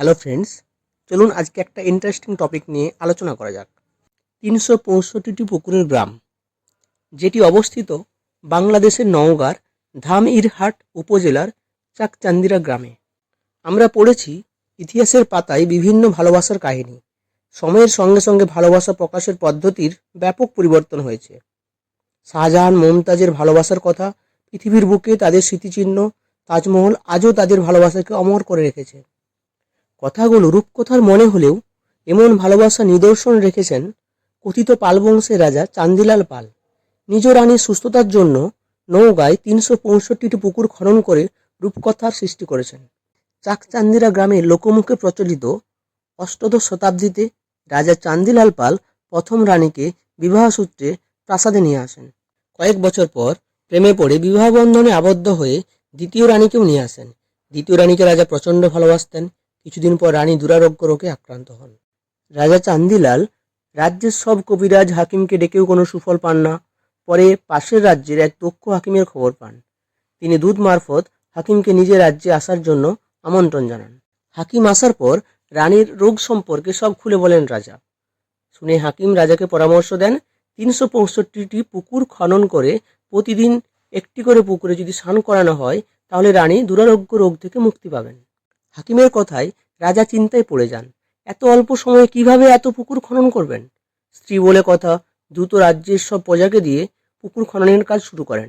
Hello friends, চলুন আজকে একটা ইন্টারেস্টিং টপিক নিয়ে আলোচনা করা যাক। তিনশো পঁয়ষট্টিটি পুকুরের গ্রাম, যেটি অবস্থিত বাংলাদেশের নওগাঁর ধামইরহাট উপজেলার চাকচান্দিরা গ্রামে। আমরা পড়েছি ইতিহাসের পাতায় বিভিন্ন ভালোবাসার কাহিনী। সময়ের সঙ্গে সঙ্গে ভালোবাসা প্রকাশের পদ্ধতির ব্যাপক পরিবর্তন হয়েছে। শাহজাহান মমতাজের ভালোবাসার কথা পৃথিবীর বুকে তাদের স্মৃতিচিহ্ন, তাজমহল আজও তাদের ভালোবাসাকে অমর করে রেখেছে। কথাগুলো রূপকথার মনে হলেও এমন ভালোবাসা নিদর্শন রেখেছেন কথিত পাল বংশের রাজা চান্দিলাল পাল। নিজ রানীর সুস্থতার জন্য নৌগায় তিনশো পঁয়ষট্টিটি পুকুর খনন করে রূপকথার সৃষ্টি করেছেন। চাকচান্দিরা গ্রামে লোকমুখে প্রচলিত অষ্টদশ শতাব্দীতে রাজা চান্দিলাল পাল প্রথম রানীকে বিবাহ সূত্রে প্রাসাদে নিয়ে আসেন। কয়েক বছর পর প্রেমে পড়ে বিবাহ বন্ধনে আবদ্ধ হয়ে দ্বিতীয় রানীকেও নিয়ে আসেন। দ্বিতীয় রানীকে রাজা প্রচণ্ড ভালোবাসতেন। কিছুদিন পর রানী দুরারোগ্য রোগে আক্রান্ত হন। রাজা চান্দিলাল রাজ্যের সব কবিরাজ হাকিমকে ডেকেও কোনো সুফল পান না। পরে পাশের রাজ্যের এক দক্ষ হাকিমের খবর পান। তিনি দূত মারফত হাকিমকে নিজের রাজ্যে আসার জন্য আমন্ত্রণ জানান। হাকিম আসার পর রানীর রোগ সম্পর্কে সব খুলে বলেন রাজা। শুনে হাকিম রাজাকে পরামর্শ দেন, তিনশো পঁয়ষট্টিটি পুকুর খনন করে প্রতিদিন একটি করে পুকুরে যদি স্নান করানো হয়, তাহলে রানী দুরারোগ্য রোগ থেকে মুক্তি পাবেন। হাকিমের কথায় রাজা চিন্তায় পড়ে যান। এত অল্প সময়ে কীভাবে এত পুকুর খনন করবেন? স্ত্রী বলে কথা, দ্রুত রাজ্যের সব প্রজাকে দিয়ে পুকুর খননের কাজ শুরু করেন।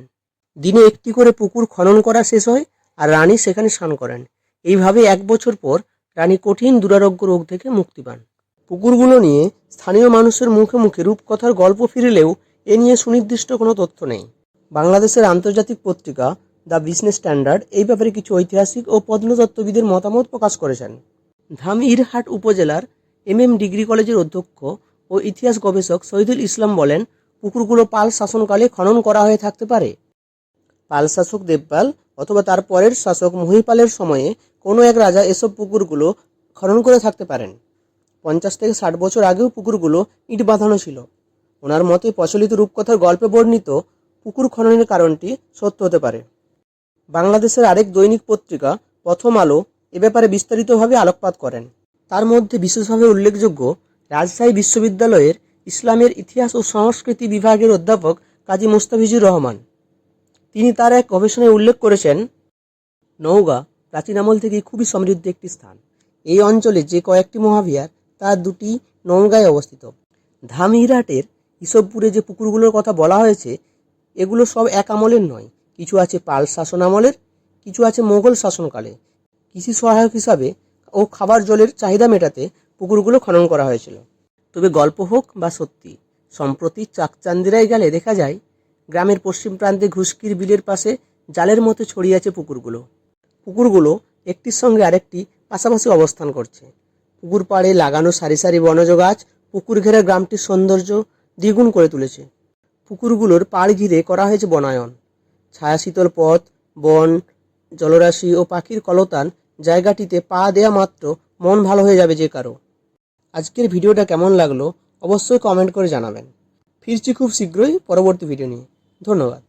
দিনে একটি করে পুকুর খনন করা শেষ হয় আর রানী সেখানে স্নান করেন। এইভাবে এক বছর পর রানী কঠিন দুরারোগ্য রোগ থেকে মুক্তি পান। পুকুরগুলো নিয়ে স্থানীয় মানুষের মুখে মুখে রূপকথার গল্প ফিরলেও এ নিয়ে সুনির্দিষ্ট কোনো তথ্য নেই। বাংলাদেশের আন্তর্জাতিক পত্রিকা দ্য বিজনেস স্ট্যান্ডার্ড এই ব্যাপারে কিছু ঐতিহাসিক ও প্রত্নতত্ত্ববিদের মতামত প্রকাশ করেছেন। ধামইরহাট উপজেলার এম এম ডিগ্রি কলেজের অধ্যক্ষ ও ইতিহাস গবেষক শহীদুল ইসলাম বলেন, পুকুরগুলো পাল শাসনকালে খনন করা হয়ে থাকতে পারে। পাল শাসক দেবপাল অথবা তার পরের শাসক মহিপালের সময়ে কোনো এক রাজা এসব পুকুরগুলো খনন করে থাকতে পারেন। পঞ্চাশ থেকে ষাট বছর আগেও পুকুরগুলো ইট বাঁধানো ছিল। ওনার মতে প্রচলিত রূপকথার গল্পে বর্ণিত, পুকুর খননের কারণটি সত্য হতে পারে। বাংলাদেশের আরেক দৈনিক পত্রিকা, প্রথম আলো, এ ব্যাপারে বিস্তারিতভাবে আলোকপাত করেন। তার মধ্যে বিশেষভাবে উল্লেখযোগ্য, রাজশাহী বিশ্ববিদ্যালয়ের ইসলামের ইতিহাস ও সংস্কৃতি বিভাগের অধ্যাপক কাজী মুস্তাফিজুর রহমান। তিনি তার এক গবেষণায় উল্লেখ করেছেন, নওগাঁ, প্রাচীন আমল থেকে খুবই সমৃদ্ধ একটি স্থান। এই অঞ্চলে যে কয়েকটি মহাবিহার, তার দুটি নওগাঁয় অবস্থিত। ধামইরাটের ইসবপুরে যে পুকুরগুলোর কথা বলা হয়েছে, এগুলো সব এক আমলের নয় কিছু আছে পাল শাসন আমলের কিছু আছে মোগল শাসনকালে। কৃষি সহায়ক হিসাবে ও খাবার জলের চাহিদা মেটাতে পুকুরগুলো খনন করা হয়েছিল। তবে গল্প হোক বা সত্যি, সম্প্রতি চাকচান্দিরায় গেলে দেখা যায়, গ্রামের পশ্চিম প্রান্তে ঘুষকির বিলের পাশে জালের মতো ছড়িয়ে আছে পুকুরগুলো। পুকুরগুলো একটির সঙ্গে আরেকটি পাশাপাশি অবস্থান করছে। পুকুর পাড়ে লাগানো সারি সারি বনজ গাছ পুকুর ঘেরা গ্রামটির সৌন্দর্য দ্বিগুণ করে তুলেছে। পুকুরগুলোর পাড় ঘিরে করা হয়েছে বনায়ন। ছায়া শীতল পথ, বন, জলরাশি ও পাখির কলতান জায়গাটিতে পা দেয়া মাত্র মন ভালো হয়ে যাবে যে কারও। আজকের ভিডিওটা কেমন লাগল অবশ্যই কমেন্ট করে জানাবেন। ফিরছি খুব শীঘ্রই পরবর্তী ভিডিও নিয়ে। ধন্যবাদ।